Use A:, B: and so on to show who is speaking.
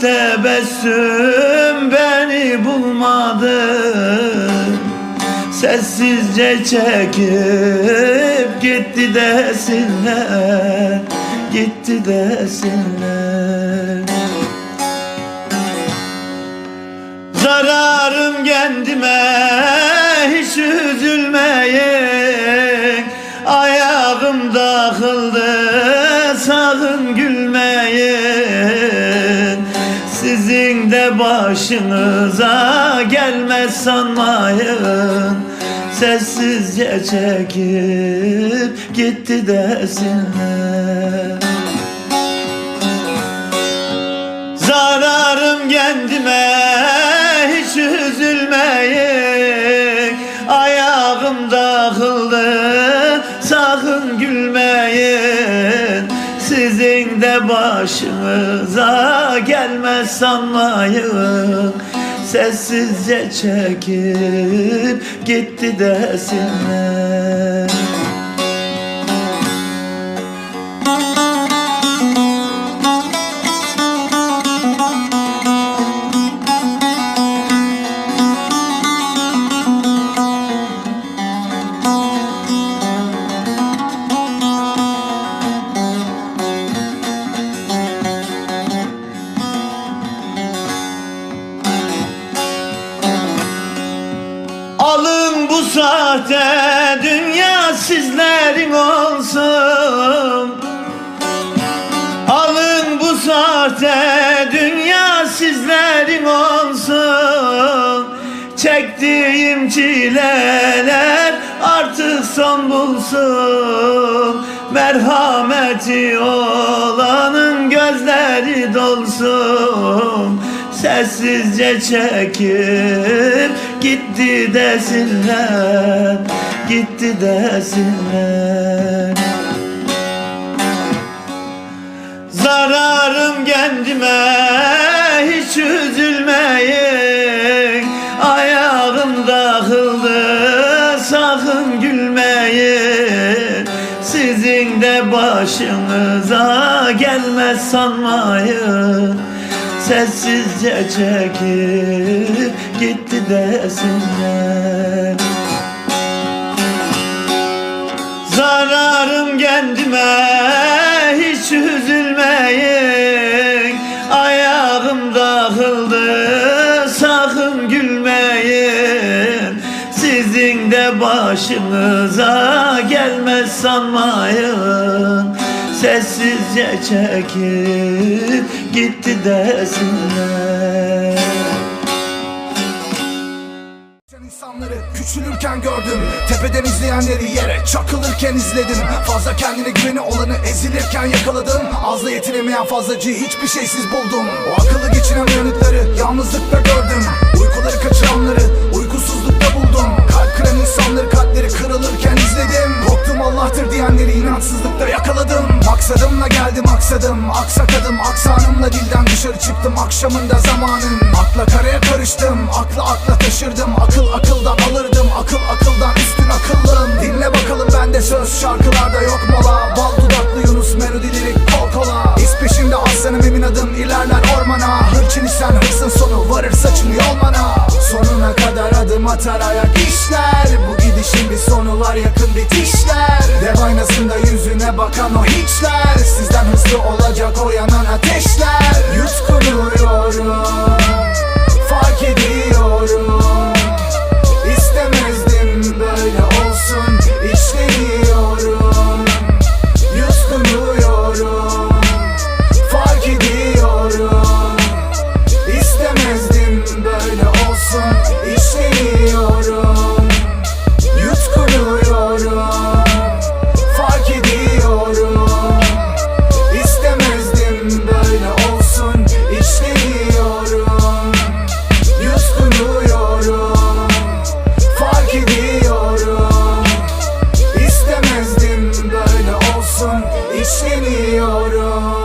A: tebessüm beni bulmadı. Sessizce çekip gitti desinler Gitti desinler. Zararım kendime hiç üzülmeyin. Ayağım takıldı Sizin de başınıza gelmez sanmayın. Sessizce çekip gitti desinler Zararım kendime hiç üzülmeyin. Ayağım takıldı sakın gülmeyin Sizin de başınıza gelmez sanmayın. Sessizce çekip gitti desinler sahte dünya sizlerin olsun. Alın bu sahte dünya sizlerin olsun. Çektiğim çileler artık son bulsun. Merhameti olanın gözleri dolsun Sessizce çekip gitti desinler Gitti desinler. Zararım kendime hiç üzülmeyin. Ayağım takıldı sakın gülmeyin. Sizin de başınıza gelmez sanmayın Sessizce çekip gitti desinler. Zararım kendime hiç üzülmeyin. Ayağım takıldı sakın gülmeyin. Sizin de başınıza gelmez sanmayın. Sessizce çekip gitti desinler.
B: İnsanları küçülürken gördüm. Tepeden izleyenleri yere çakılırken izledim. Fazla kendine güveni olanı ezilirken yakaladım. Azla yetinemeyen fazlacıyı hiçbir şeysiz buldum. O akıllı geçinen uyanıkları yalnızlıkta gördüm. Uykuları kaçıranları uykusuzlukta buldum. Kalp kıran insanları kalpleri kırılırken izledim. Korktum Allah'tır diyenleri inançsızlıkta yakaladım. Maksadımla geldim aksadım Aksakadım aksanımla dilden çıktım Akşamında zamanın. Akla karaya karıştım Akla akla taşırdım. Akıl akıldan alırdım Akıl akıldan üstün akıllım. Dinle bakalım bende söz şarkılarda yok mola. Bal dudaklı Yunus melodi lirik kol kola. İz peşimde aslanım emin adım ilerler ormana. Hırçın isen hırsın sonu varır saçın yolmana. Sonuna kadar adım atar ayak işler. Bu gidişin bir sonu var yakın bitişler. Dev aynasında yüzüne bakan o hiçler. Sizden hızlı olacak o yanan ateş güveniyorum